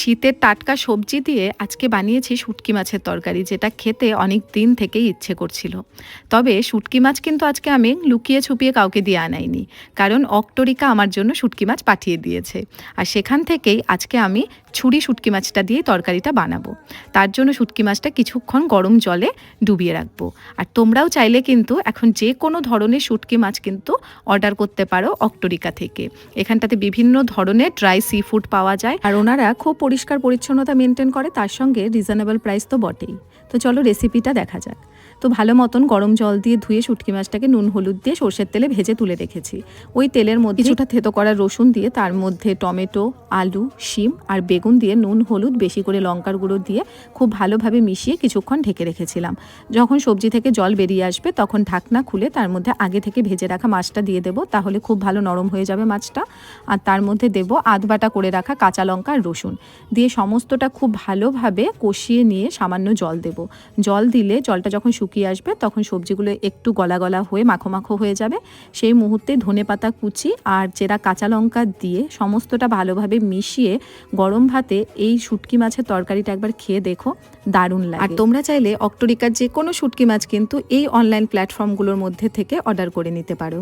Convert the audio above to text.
শীতের টাটকা সবজি দিয়ে আজকে বানিয়েছি শুটকি মাছের তরকারি, যেটা খেতে অনেক দিন থেকেই ইচ্ছে করছিল। তবে শুটকি মাছ কিন্তু আজকে আমি লুকিয়ে ছুপিয়ে কাউকে দিয়ে আনাইনি, কারণ অক্টোরিকা আমার জন্য শুটকি মাছ পাঠিয়ে দিয়েছে। আর সেখান থেকেই আজকে আমি ছুরি শুটকি মাছটা দিয়ে তরকারিটা বানাবো। তার জন্য শুটকি মাছটা কিছুক্ষণ গরম জলে ডুবিয়ে রাখব। আর তোমরাও চাইলে কিন্তু এখন যে কোনো ধরনের শুটকি মাছ কিন্তু অর্ডার করতে পারো অক্টোরিকা থেকে। এখানটাতে বিভিন্ন ধরনের ড্রাই সি ফুড পাওয়া যায়। আর ওনারা খুব পরিষ্কার পরিচ্ছন্নতা মেনটেন করে তার সঙ্গে রিজনেবল প্রাইস তো বটেই। তো চলো রেসিপিটা দেখা যাক। তো ভালো মতন গরম জল দিয়ে ধুয়ে শুটকি মাছটাকে নুন হলুদ দিয়ে সর্ষের তেলে ভেজে তুলে রেখেছি। ওই তেলের মধ্যে কিছুটা থেতো করা রসুন দিয়ে তার মধ্যে টমেটো আলু শিম আর বেগুন দিয়ে নুন, হলুদ, বেশি করে লঙ্কার গুঁড়ো দিয়ে খুব ভালোভাবে মিশিয়ে কিছুক্ষণ ঢেকে রেখেছিলাম। যখন সবজি থেকে জল বেরিয়ে আসবে, তখন ঢাকনা খুলে তার মধ্যে আগে থেকে ভেজে রাখা মাছটা দিয়ে দেবো, তাহলে খুব ভালো নরম হয়ে যাবে মাছটা। আর তার মধ্যে দেবো আধ বাটা করে রাখা কাঁচা লঙ্কা আর রসুন। দিয়ে সমস্তটা খুব ভালোভাবে কষিয়ে নিয়ে সামান্য জল দেব। জল দিলে জলটা যখন শুকিয়ে আসবে, তখন সবজিগুলো একটু গলা গলা হয়ে মাখো মাখো হয়ে যাবে। সেই মুহূর্তে ধনে পাতা কুচি আর চেরা কাঁচা লঙ্কা দিয়ে সমস্তটা ভালোভাবে মিশিয়ে গরম ভাতে এই শুটকি মাছের তরকারিটা একবার খেয়ে দেখো, দারুণ লাগে। আর তোমরা চাইলে অক্টোরিকার যে কোনো শুটকি মাছ কিন্তু এই অনলাইন প্ল্যাটফর্মগুলোর মধ্যে থেকে অর্ডার করে নিতে পারো।